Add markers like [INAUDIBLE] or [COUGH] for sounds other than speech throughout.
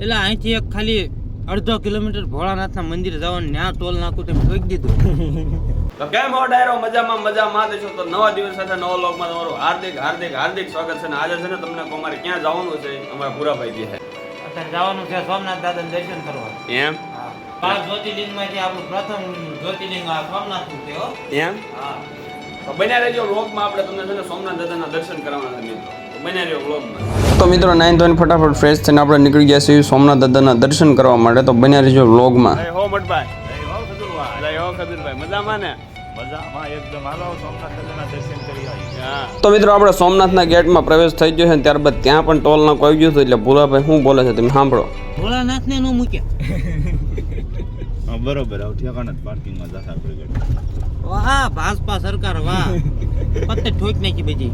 એટલે અહીંથી એક ખાલી અડધો કિલોમીટર ભોળાનાથના મંદિર જવાનું ત્યાં ટોલ નાખું તેમ કહી દીધું. [LAUGHS] તો કેમ હો ડાયરો? મજામાં મજામાં દેશો. તો નવા દિવસ સાથે નવા લોકમાં તમારું હાર્દિક હાર્દિક હાર્દિક સ્વાગત છે. અને આજે છે ને તમને અમારે ક્યાં જવાનું છે? અમારા પૂરાભાઈ છે. અત્યારે જવાનું છે સોમનાથ દાદાનું દર્શન કરવા. એમ? બાર જ્યોતિર્લિંગમાંથી આપણું પ્રથમ જ્યોતિર્લિંગ આ સોમનાથનું છે એમ? હા. તો બન્યા રહેજો લોકમાં આપણે તમને છે ને સોમનાથ દાદાના દર્શન કરવાના છે મિત્રો. તો મિત્રો નાઈન ધોઈને ફટાફટ ફ્રેશ થઈને આપણે નીકળી ગયા છીએ સોમનાથ દાદાના દર્શન કરવા માટે. તો બન્યા રહેજો વ્લોગમાં તો મિત્રો આપણે સોમનાથના ગેટમાં પ્રવેશ થઈ ગયો છે અને ત્યારબાદ ત્યાં પણ ટોલ નાકો આવી ગયું હતું એટલે ભોલાભાઈ શું બોલે છે તમે સાંભળો. ભોળાનાથને નો મૂક્યા. બરોબર. આવ ઠેકાણા પાર્કિંગમાં જાતા આપણે વાહ ભાજપા સરકાર વાહ. પત્તે ઠોક નાખી બધી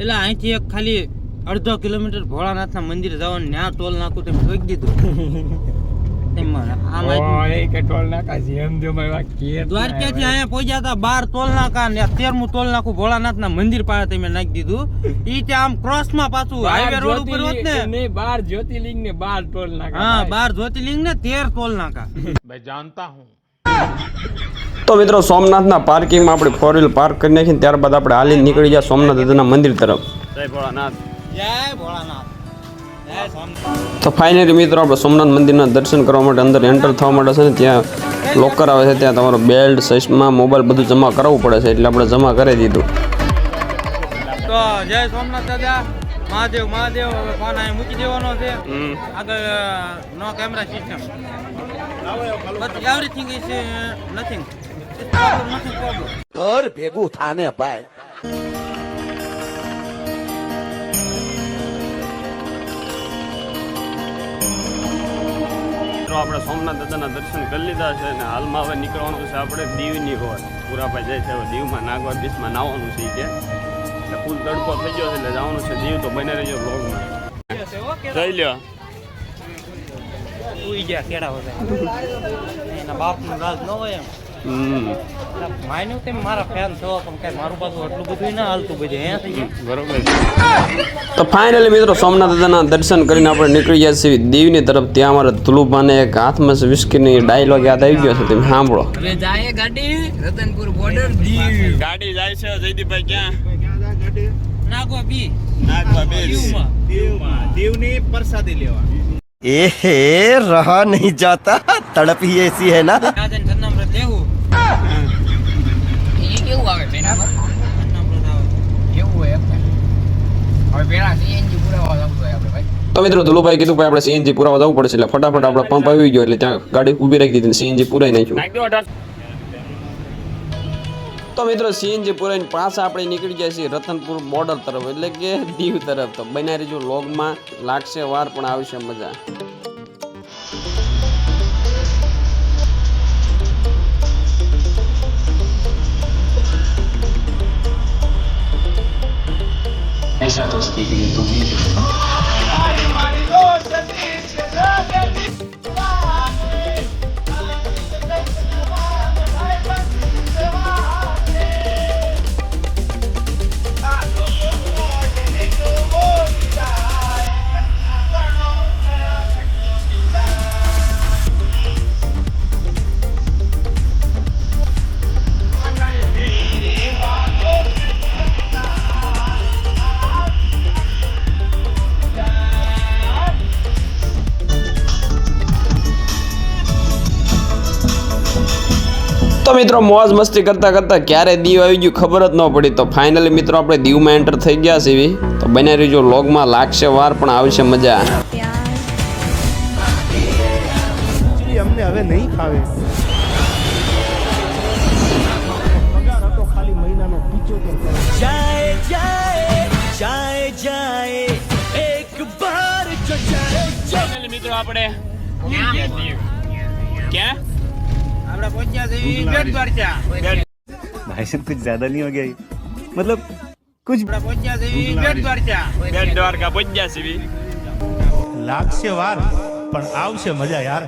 એટલે અહીંથી એક ખાલી અડધો કિલોમીટર ભોળાનાથના મંદિર જવાનું ત્યાં ટોલ નાખું તેમ ઠોકી દીધું. દ્વારકાથી અહીંયા પહોંચ્યા હતા બાર ટોલ નાકા ને તેરમું ટોલ મંદિર પાસે તમે નાખી દીધું. ઈ ત્યાં આમ ક્રોસમાં પાછું હાઈવે રોડ ઉપર હોત ને. બાર જ્યોતિર્લિંગ ને બાર ટોલ નાકા હા બાર જ્યોતિર્લિંગ ને તેર ટોલ નાકા. તો મિત્રો સોમનાથના પાર્કિંગમાં આપણે ફોર વ્હીલ પાર્ક કરી નાખીને ત્યારબાદ આપણે હાલી નીકળી જાય સોમનાથ દાદાના મંદિર તરફ. જય ભોળાનાથ. જય ભોળાનાથ. તો ફાઇનલી મિત્રો આપણે સોમનાથ મંદિરના દર્શન કરવા માટે અંદર એન્ટર થવા માટે છે ને ત્યાં લોકર આવે છે ત્યાં તમારો બેલ્ટ ચશ્મા મોબાઈલ બધું જમા કરાવવું પડે છે એટલે આપણે જમા કરી દીધું. તો જય સોમનાથ દાદા. મહાદેવ મહાદેવ ફોન મૂકી દેવાનો છે. આગળ નો camera system but everything is nothing nothing problem ઘર ભેગું થાને ભાઈ. આપણે સોમનાથ દાદાના દર્શન કરી લીધા છે અને હાલમાં હવે નીકળવાનું છે આપણે દીવની હોર પૂરાભાઈ જાય છે હવે દીવમાં નાગવા બીચમાં નાવાનું છે કે. ફૂલ તડકો થઈ ગયો છે એટલે જવાનું છે. દીવ તો બને રહેજો બ્લોગમાં જઈ લ્યો. ઉઈ ગયા કેળા વગર. એના બાપનું રાજ ન હોય એમ. માન્યું તેમ મારા ફેન છો પણ કઈ મારું પાછું આટલું બધું ના હાલતું બધું હે? થઈ ગયું બરોબર તો ફાઇનલી મિત્રો સોમનાથ દાદાના દર્શન કરીને આપણે નીકળી જાય છે દીવની તરફ. ત્યાં અમારા ધુલુભાને એક હાથમાં વિસ્કીની ડાયલોગ યાદ આવી ગયો છે તમે સાંભળો. હવે જાય ગાડી રતનપુર બોર્ડર દીવ. ગાડી જાય છે જયદીપભાઈ ક્યાં? નાગવા બી. નાગવા બી. દીવમાં. દીવમાં. દીવની પ્રસાદી લેવા एहे रहा नहीं जाता तड़प ही ऐसी है ना રાજન સન્નામૃત લેવું એ કેવું આવે પેલા પર સન્નામૃત આવે કેવું હોય એમ હવે પેલા સીએનજી પુરાવા લાવવું હોય આપણે ભાઈ તો મિત્રો ધુલુભાઈ કીધું ભાઈ આપણે સીએનજી પુરાવા જવું પડશે એટલે ફટાફટ આપણે પંપ આવી ગયો એટલે ત્યાં ગાડી ઊભી રાખી દીધી સીએનજી પુરાઈ નાખ્યું નાખી દો અઢાર તો મિત્રો, સીએનજી પુરાઈને પાછા આપણે નીકળી ગયા છીએ રતનપુર બોર્ડર તરફ, એટલે કે દીવ તરફ. તો બનારી રહીજો લોગમાં લાગશે વાર, પણ આવશે મજા. તો મિત્રો મોજ મસ્તી કરતા કરતા ક્યારે દીવ આવી ગયું ખબર જ ન પડી. તો ફાઇનલી મિત્રો આપણે દીવમાં એન્ટર થઈ ગયા છીએ તો બન્યા રહીજો લોગમાં લાગશે વાર પણ આવશે મજા. અમને હવે નહીં ખાવે ફાઇનલી મિત્રો આપણે ક્યાં? છે भाई साहब कुछ ज्यादा नहीं हो गया ये? मतलब कुछ આપણે પહોંચ્યા છે બેટ દ્વારકા બેટ દ્વારકા પહોંચ્યા છીએ લાગશે વાર પણ આવશે મજા યાર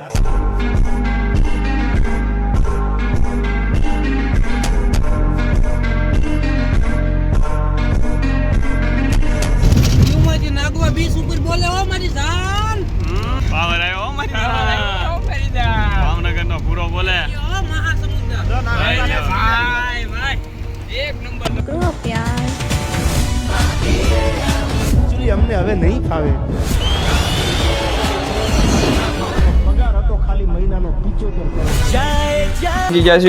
પિચોતેર અમને હવે નહીં ફાવે.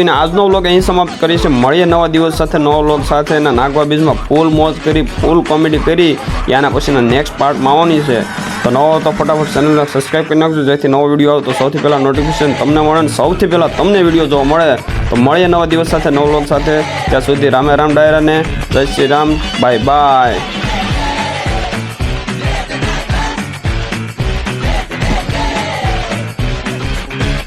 આજનો વ્લોગ અહીં સમાપ્ત કરી છે મળીએ નવા દિવસ સાથે નવા વ્લોગ સાથે અને નાગવા બીચમાં ફૂલ મોજ કરી ફૂલ કોમેડી કરી. યાના પછીના નેક્સ્ટ પાર્ટમાં આવવાની છે. તો નવો તો ફટાફટ ચેનલને સબસ્ક્રાઈબ કરી નાખજો. જેથી નવો વીડિયો આવે તો સૌથી પહેલાં નોટિફિકેશન તમને મળે અને સૌથી પહેલાં તમને વીડિયો જોવા મળે. તો મળીએ નવા દિવસ સાથે, નવ લોક સાથે. ત્યાં સુધી રામે રામ ડાયરાને. જય શ્રી રામ. Bye bye